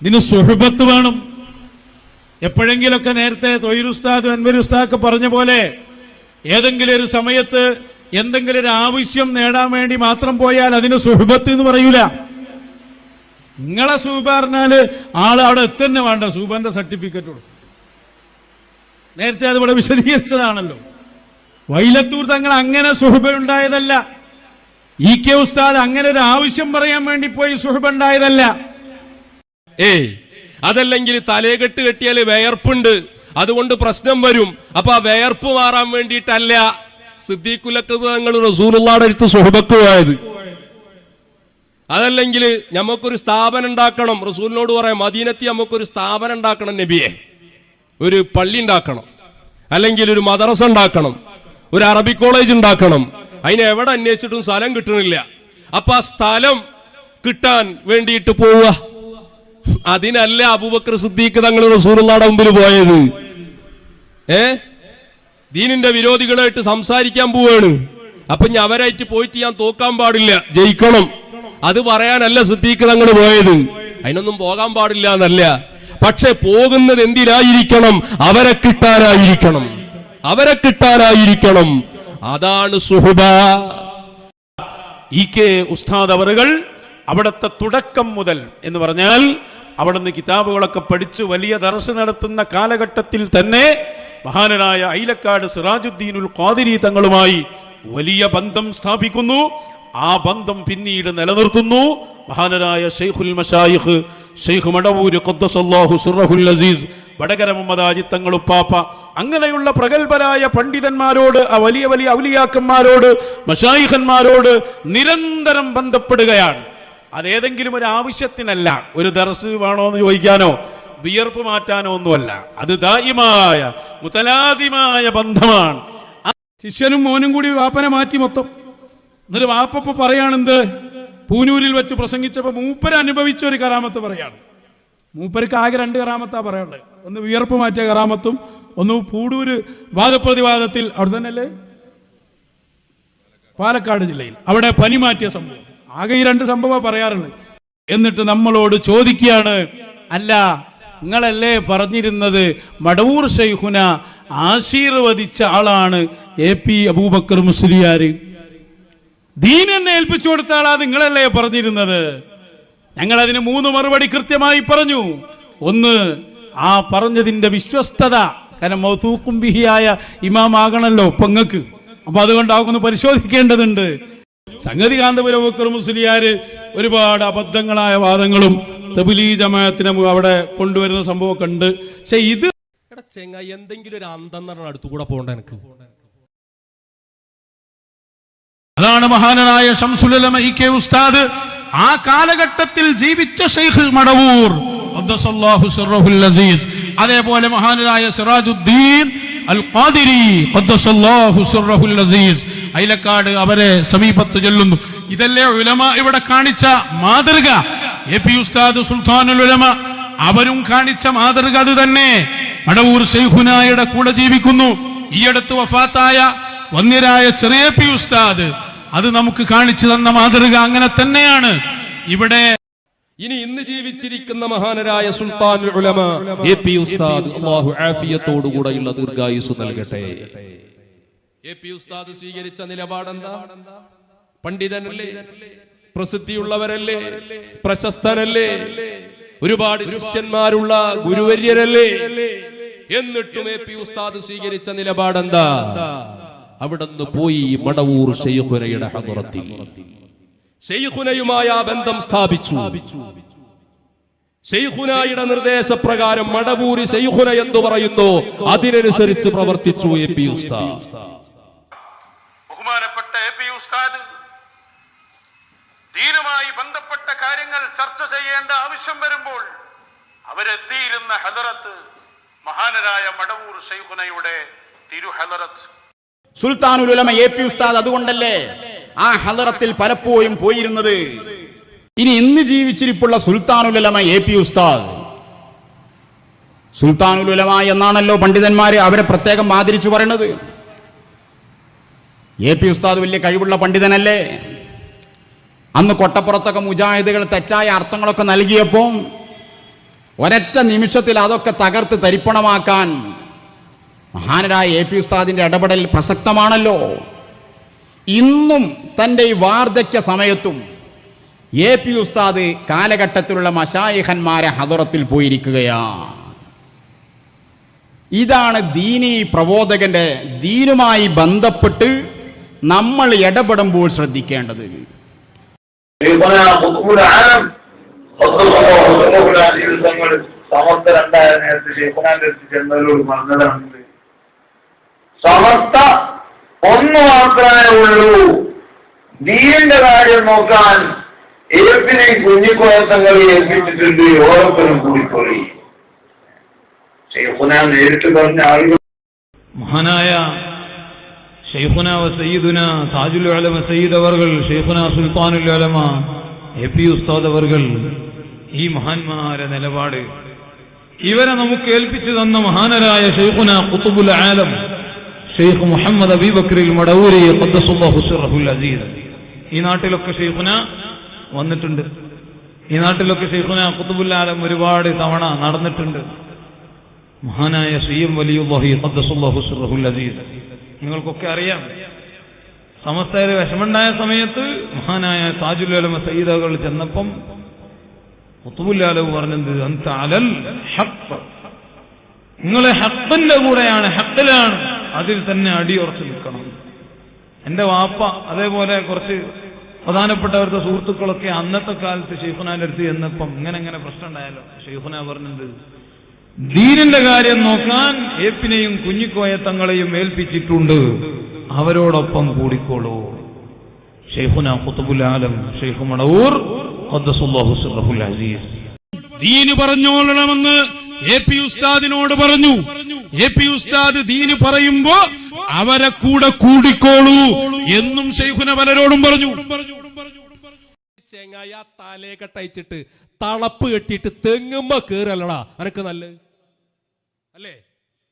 ഇതിന് സുഹൃബത്ത് വേണം. എപ്പോഴെങ്കിലൊക്കെ നേരത്തെ തൊഴിലുസ്താദ് അൻവർ ഉസ്താദ് പറഞ്ഞ പോലെ ഏതെങ്കിലും ഒരു സമയത്ത് എന്തെങ്കിലും ഒരു ആവശ്യം നേടാൻ വേണ്ടി മാത്രം പോയാൽ അതിന് സുഹൃബത്ത് എന്ന് പറയൂല. നിങ്ങളെ സൂബ പറഞ്ഞാൽ ആൾ അവിടെ എത്തന്നെ വേണ്ട സൂബന്റെ സർട്ടിഫിക്കറ്റ് നേരത്തെ അത് ഇവിടെ വിശദീകരിച്ചതാണല്ലോ. വൈലത്തൂർ തങ്ങൾ അങ്ങനെ സുഹൃബ ഉണ്ടായതല്ല ഇ കെ ഉസ്താദ് അങ്ങനെ ഒരു ആവശ്യം പറയാൻ വേണ്ടി പോയി സുഹൃബ ഉണ്ടായതല്ല ഏയ് അതല്ലെങ്കിൽ തലേകെട്ട് കെട്ടിയാൽ വേർപ്പുണ്ട് അതുകൊണ്ട് പ്രശ്നം വരും. അപ്പൊ ആ വേർപ്പ് മാറാൻ വേണ്ടിയിട്ടല്ല സിദ്ദീഖുലക്ക് തങ്ങൾ റസൂലുള്ളാടെ അടുത്ത് സുഹബത്ത് പോയത്. അതല്ലെങ്കിൽ നമുക്കൊരു സ്ഥാപനം ഉണ്ടാക്കണം. റസൂലിനോട് പറയാം മദീനത്തി നമുക്കൊരു സ്ഥാപനം ഉണ്ടാക്കണം നബിയെ. ഒരു പള്ളി ഉണ്ടാക്കണം. അല്ലെങ്കിൽ ഒരു മദ്രസ ഉണ്ടാക്കണം. ഒരു അറബി കോളേജ് ഉണ്ടാക്കണം. അതിന് എവിടെ അന്വേഷിച്ചിട്ടും സ്ഥലം കിട്ടണില്ല. അപ്പൊ ആ സ്ഥലം കിട്ടാൻ വേണ്ടിയിട്ട് പോവുക. അതിനല്ല അബൂബക്കർ സിദ്ദീഖ് തങ്ങൾ റസൂലുള്ളാടെ മുമ്പിൽ പോയത്. ഏ? ദീനിന്റെ വിരോധികളായിട്ട് സംസാരിക്കാൻ പോവാണ്. അപ്പൊ ഞാൻ അവരായിട്ട് പോയിട്ട് ഞാൻ തോക്കാൻ പാടില്ല. ജയിക്കണം. അത് പറയാനല്ല സിദ്ദീഖ് തങ്ങൾ പോയത്. അതിനൊന്നും പോകാൻ പാടില്ല എന്നല്ല. പക്ഷെ പോകുന്നത് എന്തിനായിരിക്കണം? അവരെ കിട്ടാനായിരിക്കണം. അവരെ കിട്ടാനായിരിക്കണം. അതാണ് സുഹുബ. ഇ കെ ഉസ്താദ് അവറുകൾ അവിടുത്തെ തുടക്കം മുതൽ എന്ന് പറഞ്ഞാൽ അവിടുന്ന് കിതാബുകളൊക്കെ പഠിച്ച് വലിയ ദർശ നടത്തുന്ന കാലഘട്ടത്തിൽ തന്നെ മഹാനനായ ഐലക്കാട് സിറാജുദ്ദീനുൽ ഖാദിരി തങ്ങളുമായി വലിയ ബന്ധം സ്ഥാപിക്കുന്നു. ആ ബന്ധം പിന്നീട് നിലനിർത്തുന്നു. മഹാനരായ ഷെയ്ഖുൽ മഷായിഖ് ഷെയ്ഖ് മടവൂര് ഖദ്ദസല്ലാഹു സുറഹുൽ അസീസ് വടകര മുഹമ്മദാജി തങ്ങളുപ്പാപ്പ അങ്ങനെയുള്ള പ്രഗത്ഭരായ പണ്ഡിതന്മാരോട് ആ വലിയ വലിയ ഔലിയാക്കന്മാരോട് മഷായിഖന്മാരോട് നിരന്തരം ബന്ധപ്പെടുകയാണ്. അതേതെങ്കിലും ഒരു ആവശ്യത്തിനല്ല ഒരു ദർസ് വേണോ എന്ന് ചോദിക്കാനോ വിയർപ്പ് മാറ്റാനോ ഒന്നുമല്ല. അത് ദായിമായ മുതലാദിമായ ബന്ധമാണ്. ശിഷ്യനും മോനും കൂടി വാപ്പനെ മാറ്റി മൊത്തം. എന്നിട്ട് വാപ്പപ്പ പറയാണെന്ത്? പൂനൂരിൽ വെച്ച് പ്രസംഗിച്ചപ്പോൾ മൂപ്പർ അനുഭവിച്ച ഒരു കറാമത്ത് പറയാണ്. മൂപ്പർക്ക് ആകെ രണ്ട് കറാമത്താ പറയാനുള്ളത്. ഒന്ന് വിയർപ്പ് മാറ്റിയ കറാമത്തും ഒന്ന് പൂടൂര് വാദപ്രതിവാദത്തിൽ അവിടെ തന്നെയല്ലേ? പാലക്കാട് ജില്ലയിൽ. അവിടെ പനി മാറ്റിയ സംഭവം. ആകെ ഈ രണ്ട് സംഭവം പറയാറുള്ളത്. എന്നിട്ട് നമ്മളോട് ചോദിക്കുകയാണ് അല്ല നിങ്ങളല്ലേ പറഞ്ഞിരുന്നത് മടവൂർ ഷെയ്ഖുന ആശീർവദിച്ച ആളാണ് എ പി അബൂബക്കർ മുസ്ലിയാർ ദീൻ എന്നെ ഏൽപ്പിച്ചു കൊടുത്ത ആളാ നിങ്ങളല്ലേ പറഞ്ഞിരുന്നത്? ഞങ്ങൾ അതിന് മൂന്ന് മറുപടി കൃത്യമായി പറഞ്ഞു. ഒന്ന് ആ പറഞ്ഞതിന്റെ വിശ്വസ്തത കാരണം മൗതൂക്കും ബിഹിയായ ഇമാമാകണല്ലോ പെങ്ങക്ക് അപ്പൊ അതുകൊണ്ട് അതൊന്ന് പരിശോധിക്കേണ്ടതുണ്ട്. സംഗതി കാന്തപുരവക്കർ മുസ്ലിയാര് ഒരുപാട് അബദ്ധങ്ങളായ വാദങ്ങളും തബിലി ജമാഅത്തിനെ അവിടെ കൊണ്ടുവരുന്ന സംഭവമൊക്കെ ഉണ്ട്. പക്ഷെ ഇത് എടാ ചെങ്ങ എന്തെങ്കിലും ഒരു അന്തം അടുത്തുകൂടെ പോകണ്ട എനിക്ക്. അതാണ് മഹാനായ ഷംസുലമ ഇ കെ ഉസ്താദ്. ആ കാലഘട്ടത്തിൽ ജീവിച്ച ഷെയ്ഖ് മടവൂർ. അതേപോലെ മഹാനായ സിറാജുദ്ദീൻ. അൽ ഖാദിരി അസീസ്. അയിലക്കാട് അവരെ സമീപത്ത് ചൊല്ലുന്നു. ഇതല്ലേ ഉലമ ഇവിടെ കാണിച്ച മാതൃക? എ പി ഉസ്താദ് സുൽത്താനുൽ ഉലമ അവരും കാണിച്ച മാതൃക അത് തന്നെ. മടവൂർ ഷെയ്ഖുനായുടെ കൂടെ ജീവിക്കുന്നു. ഈയടുത്ത് വഫാത്തായ വന്യരായ ചെറിയ പി ഉസ്താദ്. അത് നമുക്ക് കാണിച്ചു തന്ന മാതൃക അങ്ങനെ തന്നെയാണ്. ഇവിടെ ഇനി ഇന്ന് ജീവിച്ചിരിക്കുന്ന മഹാനരായ സുൽത്താൻ ഉലമ എ പി ഉസ്താദ് അള്ളാഹു ആഫിയത്തോടുകൂടെയുള്ള ദീർഘായുസ് നൽകട്ടെ. എ പി ഉസ്താദ് സ്വീകരിച്ച നിലപാടെന്താ? പണ്ഡിതനല്ലേ? പ്രസിദ്ധിയുള്ളവരല്ലേ? പ്രശസ്തനല്ലേ? ഒരുപാട് ശിഷ്യന്മാരുള്ള ഗുരുവര്യരല്ലേ? എന്നിട്ടും എ പി ഉസ്താദ് സ്വീകരിച്ച നിലപാടെന്താ? അവിടുന്ന് പോയി മടവൂർ ഷെയ്ഖുനയുടെ ഹദറത്തിൽ. ഷെയ്ഖുനയുമായി ബന്ധം സ്ഥാപിച്ചു. ഷെയ്ഖുനായുടെ നിർദ്ദേശപ്രകാരം മടവൂരി ഷെയ്ഖുന എന്ന് പറയുന്നു. അതിനനുസരിച്ച് പ്രവർത്തിച്ചു എ പി ഉസ്താദ്. ബഹുമാനപ്പെട്ട എ പി ഉസ്താദ് ദീനുമായി ബന്ധപ്പെട്ട കാര്യങ്ങൾ ചർച്ച ചെയ്യേണ്ട ആവശ്യം വരുമ്പോൾ അവരെത്തിയിരുന്ന ഹദറത്ത് മഹാനരായ മടവൂർ ഷെയ്ഖുനയുടെ തിരു ഹദറത്ത് സുൽത്താനുൽ ഉലമ എ പി ഉസ്താദ് അതുകൊണ്ടല്ലേ? ആ ഹലറത്തിൽ പലപ്പോഴും പോയിരുന്നത്. ഇനി ഇന്ന് ജീവിച്ചിരിപ്പുള്ള സുൽത്താനുൽ ഉലമ എ പി ഉസ്താദ്. സുൽത്താനുൽ ഉലമ എന്നാണല്ലോ പണ്ഡിതന്മാർ അവരെ പ്രത്യേകം ആദരിച്ചു പറയണത്. എ പി ഉസ്താദ് വലിയ കഴിവുള്ള പണ്ഡിതനല്ലേ. അന്ന് കൊട്ടപ്പുറത്തൊക്കെ മുജാഹിദുകൾ തെറ്റായ അർത്ഥങ്ങളൊക്കെ നൽകിയപ്പോൾ ഒരൊറ്റ നിമിഷത്തിൽ അതൊക്കെ തകർത്ത് തരിപ്പണമാക്കാൻ മഹാനരായ എ പി ഉസ്താദിന്റെ ഇടപെടൽ പ്രസക്തമാണല്ലോ. ഇന്നും തന്റെ ഈ വാർദ്ധക്യ സമയത്തും എ പി ഉസ്താദ് കാലഘട്ടത്തിലുള്ള മഷായിഹന്മാരെ ഹദറത്തിൽ പോയിരിക്കുകയാണ്. ഇതാണ് ദീനി പ്രബോധകന്റെ ദീനുമായി ബന്ധപ്പെട്ട് നമ്മൾ ഇടപെടുമ്പോൾ ശ്രദ്ധിക്കേണ്ടത്. സമസ്ത സമർത്ഥ ഒന്ന് മാത്രമേ ഉള്ളൂ. ദീനിന്റെ കാര്യം നോക്കാൻ ഏപ്പിനെ കുഞ്ഞിക്കോയത്തങ്ങളെ ഏൽപ്പിച്ചിട്ടുണ്ട്. ഓരോരുത്തരും കൂടിപ്പോയി. ഷെയ്ഖുന നേരിട്ട് പറഞ്ഞ ആളുകൾ മഹാനായ താജുൽ സുൽത്താനുൽ ഈ മഹാന്മാരെ നിലപാട്. ഇവരെ നമുക്ക് ഏൽപ്പിച്ചു തന്ന മഹാനരായ ഷെയ്ഖുന കുത്തുബുൽ ആലം ഷെയ്ഖ് മുഹമ്മദ് അബീബക്രിൽ മടവൂരി അസീസ്. ഈ നാട്ടിലൊക്കെ ഷെയ്ഖുന വന്നിട്ടുണ്ട്. ഈ നാട്ടിലൊക്കെ ഷെയ്ഖുന കുത്തുബുല്ലാലം ഒരുപാട് തവണ നടന്നിട്ടുണ്ട്. മഹാനായ സയ്യം വലിയുല്ലാഹി ഖദ്ദസുല്ലാഹു സിറഹുൽ അസീസ്. നിങ്ങൾക്കൊക്കെ അറിയാം. സമസ്തയിൽ വിഷമുണ്ടായ സമയത്ത് മഹാനായ താജുൽ അലമ സയ്യിദകൾ ചെന്നപ്പം മുത്തുബുല്ലാലവ് പറഞ്ഞത് അലൽ ഹഖ്. നിങ്ങളെ ഹക്കിന്റെ കൂടെയാണ് ഹക്കിലാണ് അതിൽ തന്നെ അടിയുറച്ച് നിൽക്കണം. എന്റെ വാപ്പ അതേപോലെ കുറച്ച് പ്രധാനപ്പെട്ടവരുടെ സുഹൃത്തുക്കളൊക്കെ അന്നത്തെ കാലത്ത് ഷെയ്ഖുനാന്റെ അടുത്ത് ചെന്നപ്പം ഇങ്ങനെ ഇങ്ങനെ പ്രശ്നം ഉണ്ടായാലോ ഷെയ്ഖുന പറഞ്ഞത് ദീനിന്റെ കാര്യം നോക്കാൻ ഏപ്പിനെയും കുഞ്ഞിക്കോയ തങ്ങളെയും ഏൽപ്പിച്ചിട്ടുണ്ട്. അവരോടൊപ്പം കൂടിക്കോളൂ. ഷെയ്ഖുന ഖുത്തുബുൽ ആലം ഷെയ്ഖു മണവൂർ അസീസ്. ദീന് പറഞ്ഞോളണമെന്ന് എ പി ഉസ്താദിനോട് പറഞ്ഞു. എ പി ഉസ്താദ് ദീന് പറയുമ്പോ അവരെ കൂടെ കൂടിക്കോളൂ എന്നും ഷെയ്ഖുന പലരോടും പറഞ്ഞു. ചെങ്ങായ തലയെ കെട്ടയച്ചിട്ട് തളപ്പ് കെട്ടിയിട്ട് തെങ്ങുമ്പോ കേറല്ലടാ. അനക്ക് നല്ലത് അല്ലേ?